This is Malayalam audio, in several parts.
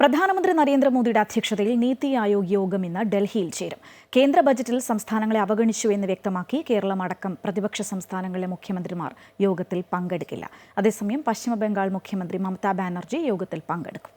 പ്രധാനമന്ത്രി നരേന്ദ്രമോദിയുടെ അധ്യക്ഷതയിൽ നീതി ആയോഗ് യോഗം ഇന്ന് ഡൽഹിയിൽ ചേരും. കേന്ദ്ര ബജറ്റിൽ സംസ്ഥാനങ്ങളെ അവഗണിച്ചു എന്ന് വ്യക്തമാക്കി കേരളം അടക്കം പ്രതിപക്ഷ സംസ്ഥാനങ്ങളിലെ മുഖ്യമന്ത്രിമാർ യോഗത്തിൽ പങ്കെടുക്കില്ല. അതേസമയം പശ്ചിമബംഗാൾ മുഖ്യമന്ത്രി മമതാ ബാനർജി യോഗത്തിൽ പങ്കെടുക്കും.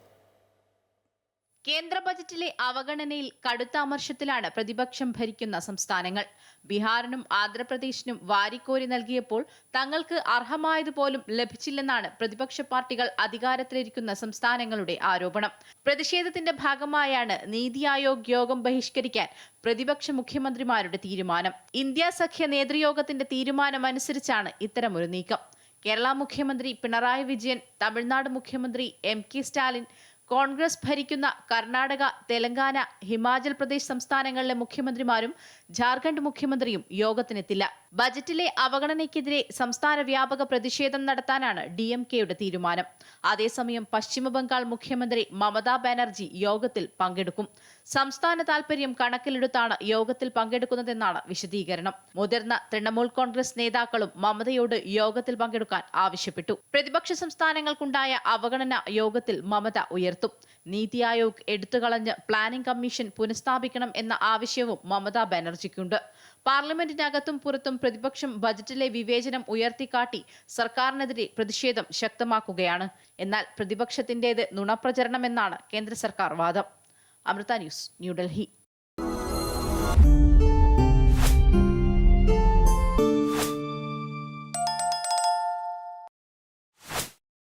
കേന്ദ്ര ബജറ്റിലെ അവഗണനയിൽ കടുത്ത അമർഷത്തിലാണ് പ്രതിപക്ഷം ഭരിക്കുന്ന സംസ്ഥാനങ്ങൾ. ബീഹാറിനും ആന്ധ്രാപ്രദേശിനും വാരിക്കോരി നൽകിയപ്പോൾ തങ്ങൾക്ക് അർഹമായതുപോലും ലഭിച്ചില്ലെന്നാണ് പ്രതിപക്ഷ പാർട്ടികൾ അധികാരത്തിലിരിക്കുന്ന സംസ്ഥാനങ്ങളുടെ ആരോപണം. പ്രതിഷേധത്തിന്റെ ഭാഗമായാണ് നീതി ആയോഗ് യോഗം ബഹിഷ്കരിക്കാൻ പ്രതിപക്ഷ മുഖ്യമന്ത്രിമാരുടെ തീരുമാനം. ഇന്ത്യ സഖ്യ നേതൃയോഗത്തിന്റെ തീരുമാനമനുസരിച്ചാണ് ഇത്തരമൊരു നീക്കം. കേരള മുഖ്യമന്ത്രി പിണറായി വിജയൻ തമിഴ്നാട് മുഖ്യമന്ത്രി എം കെ സ്റ്റാലിൻ കോൺഗ്രസ് ഭരിക്കുന്ന കർണാടക തെലങ്കാന ഹിമാചൽ പ്രദേശ് സംസ്ഥാനങ്ങളിലെ മുഖ്യമന്ത്രിമാരും ജാർഖണ്ഡ് മുഖ്യമന്ത്രിയും യോഗത്തിനെത്തില്ല. ബജറ്റിലെ അവഗണനയ്ക്കെതിരെ സംസ്ഥാന വ്യാപക പ്രതിഷേധം നടത്താനാണ് ഡി എം കെയുടെ തീരുമാനം. അതേസമയം പശ്ചിമബംഗാൾ മുഖ്യമന്ത്രി മമതാ ബാനർജി യോഗത്തിൽ പങ്കെടുക്കും. സംസ്ഥാന താൽപര്യം കണക്കിലെടുത്താണ് യോഗത്തിൽ പങ്കെടുക്കുന്നതെന്നാണ് വിശദീകരണം. മുതിർന്ന തൃണമൂൽ കോൺഗ്രസ് നേതാക്കളും മമതയോട് യോഗത്തിൽ പങ്കെടുക്കാൻ ആവശ്യപ്പെട്ടു. പ്രതിപക്ഷ സംസ്ഥാനങ്ങൾക്കുണ്ടായ അവഗണന യോഗത്തിൽ മമത ഉയർത്തും. നീതി ആയോഗ് എടുത്തുകളഞ്ഞ് പ്ലാനിംഗ് കമ്മീഷൻ പുനഃസ്ഥാപിക്കണം എന്ന ആവശ്യവും മമതാ ബാനർജിക്കുണ്ട്. പാർലമെന്റിനകത്തും പുറത്തും പ്രതിപക്ഷം ബജറ്റിലെ വിവേചനം ഉയർത്തിക്കാട്ടി സർക്കാരിനെതിരെ പ്രതിഷേധം ശക്തമാക്കുകയാണ്. എന്നാൽ പ്രതിപക്ഷത്തിന്റേത് നുണപ്രചരണമെന്നാണ് കേന്ദ്ര സർക്കാർ വാദം. അമൃത ന്യൂസ് ന്യൂഡൽഹി.